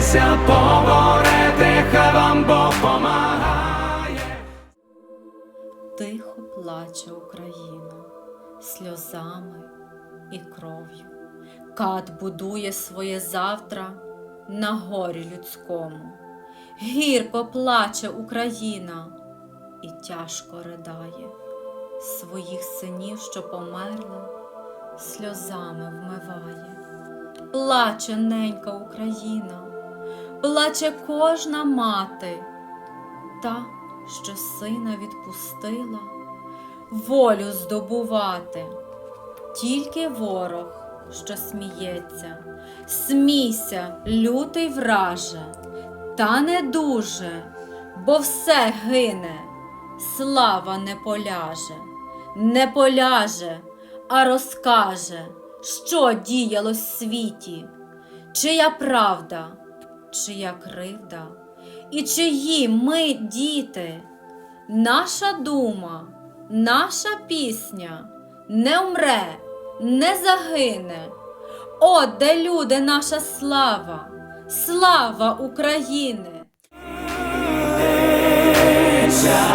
Збирайтеся, поборете, хай вам Бог помагає. Тихо плаче Україна сльозами і кров'ю. Кат будує своє завтра на горі людському. Гірко плаче Україна і тяжко ридає своїх синів, що померли, сльозами вмиває. Плаче ненька Україна, плаче кожна мати, та, що сина відпустила, волю здобувати. Тільки ворог, що сміється, смійся, лютий враже, та не дуже, бо все гине, слава не поляже, не поляже, а розкаже, що діялось в світі, чия правда, чия кривда, і чиї ми діти. Наша дума, наша пісня не умре, не загине. О, де люди, наша слава, слава України! Час